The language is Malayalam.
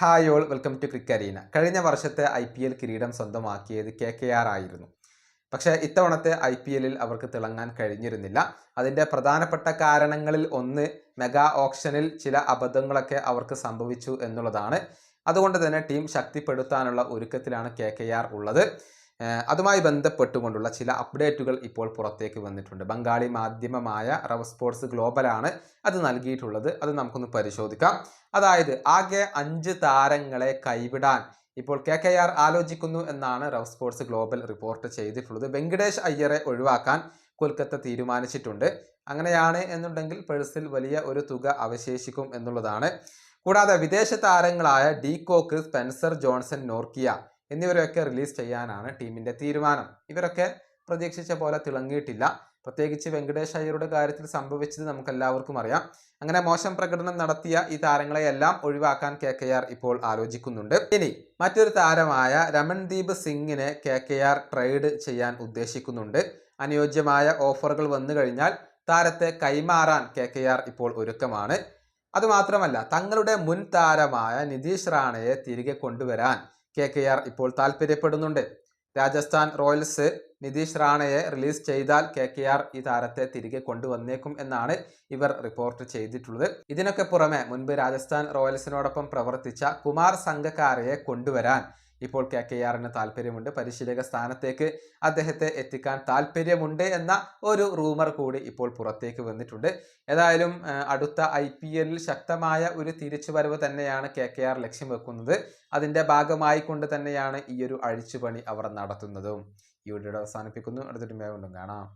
Hi all welcome to crick arena കഴിഞ്ഞ വർഷത്തെ ഐ പി എൽ കിരീടം സ്വന്തമാക്കിയത് കെ കെ ആർ ആയിരുന്നു. പക്ഷേ ഇത്തവണത്തെ ഐ പി എല്ലിൽ അവർക്ക് തിളങ്ങാൻ കഴിഞ്ഞിരുന്നില്ല. അതിന്റെ പ്രധാനപ്പെട്ട കാരണങ്ങളിൽ ഒന്ന് മെഗാ ഓപ്ഷനിൽ ചില അബദ്ധങ്ങളൊക്കെ അവർക്ക് സംഭവിച്ചു എന്നുള്ളതാണ്. അതുകൊണ്ട് തന്നെ ടീം ശക്തിപ്പെടുത്താനുള്ള ഒരുക്കത്തിലാണ് കെ കെ ആർ ഉള്ളത്. അതുമായി ബന്ധപ്പെട്ടുകൊണ്ടുള്ള ചില അപ്ഡേറ്റുകൾ ഇപ്പോൾ പുറത്തേക്ക് വന്നിട്ടുണ്ട്. ബംഗാളി മാധ്യമമായ റവ സ്പോർട്സ് ഗ്ലോബലാണ് അത് നൽകിയിട്ടുള്ളത്. അത് നമുക്കൊന്ന് പരിശോധിക്കാം. അതായത് ആകെ അഞ്ച് താരങ്ങളെ കൈവിടാൻ ഇപ്പോൾ കെ കെ ആർ ആലോചിക്കുന്നു എന്നാണ് റവ് സ്പോർട്സ് ഗ്ലോബൽ റിപ്പോർട്ട് ചെയ്തിട്ടുള്ളത്. വെങ്കടേഷ് അയ്യറെ ഒഴിവാക്കാൻ കൊൽക്കത്ത തീരുമാനിച്ചിട്ടുണ്ട്. അങ്ങനെയാണ് എന്നുണ്ടെങ്കിൽ പേഴ്സിൽ വലിയ ഒരു തുക അവശേഷിക്കും എന്നുള്ളതാണ്. കൂടാതെ വിദേശ താരങ്ങളായ de Kock Spencer Johnson Nortje എന്നിവരെയൊക്കെ release ചെയ്യാനാണ് ടീമിന്റെ തീരുമാനം. ഇവരൊക്കെ പ്രതീക്ഷിച്ച പോലെ തിളങ്ങിയിട്ടില്ല. പ്രത്യേകിച്ച് വെങ്കടേഷ് അയ്യരുടെ കാര്യത്തിൽ സംഭവിച്ചത് നമുക്ക് എല്ലാവർക്കും അറിയാം. അങ്ങനെ മോശം പ്രകടനം നടത്തിയ ഈ താരങ്ങളെയെല്ലാം ഒഴിവാക്കാൻ കെ കെ ആർ ഇപ്പോൾ ആലോചിക്കുന്നുണ്ട്. ഇനി മറ്റൊരു താരമായ രമൺദീപ് സിംഗിനെ കെ കെ ആർ ട്രേഡ് ചെയ്യാൻ ഉദ്ദേശിക്കുന്നുണ്ട്. അനുയോജ്യമായ ഓഫറുകൾ വന്നു കഴിഞ്ഞാൽ താരത്തെ കൈമാറാൻ കെ കെ ആർ ഇപ്പോൾ ഒരുക്കമാണ്. അതുമാത്രമല്ല തങ്ങളുടെ മുൻ താരമായ നിതീഷ് റാണയെ തിരികെ കൊണ്ടുവരാൻ കെ കെ ആർ ഇപ്പോൾ താല്പര്യപ്പെടുന്നുണ്ട് രാജസ്ഥാൻ റോയൽസ് നിതീഷ് റാണയെ റിലീസ് ചെയ്താൽ കെ കെ ആർ ഈ താരത്തെ തിരികെ കൊണ്ടുവന്നേക്കും എന്നാണ് ഇവർ റിപ്പോർട്ട് ചെയ്തിട്ടുള്ളത്. ഇതിനൊക്കെ പുറമെ മുൻപ് രാജസ്ഥാൻ റോയൽസിനോടൊപ്പം പ്രവർത്തിച്ച കുമാർ സംഘക്കാരയെ കൊണ്ടുവരാൻ ഇപ്പോൾ കെ കെ ആറിന് താല്പര്യമുണ്ട്. പരിശീലക സ്ഥാനത്തേക്ക് അദ്ദേഹത്തെ എത്തിക്കാൻ താല്പര്യമുണ്ട് എന്ന ഒരു റൂമർ കൂടി ഇപ്പോൾ പുറത്തേക്ക് വന്നിട്ടുണ്ട്. ഏതായാലും അടുത്ത ഐ പി എല്ലിൽ ശക്തമായ ഒരു തിരിച്ചുവരവ് തന്നെയാണ് കെ കെ ആർ ലക്ഷ്യം വെക്കുന്നത്. അതിന്റെ ഭാഗമായി കൊണ്ട് തന്നെയാണ് ഈ ഒരു അഴിച്ചുപണി അവർ നടത്തുന്നതും. ഈ വീഡിയോ അവസാനിപ്പിക്കുന്നു. അടുത്തൊരു വേഗം കാണാം.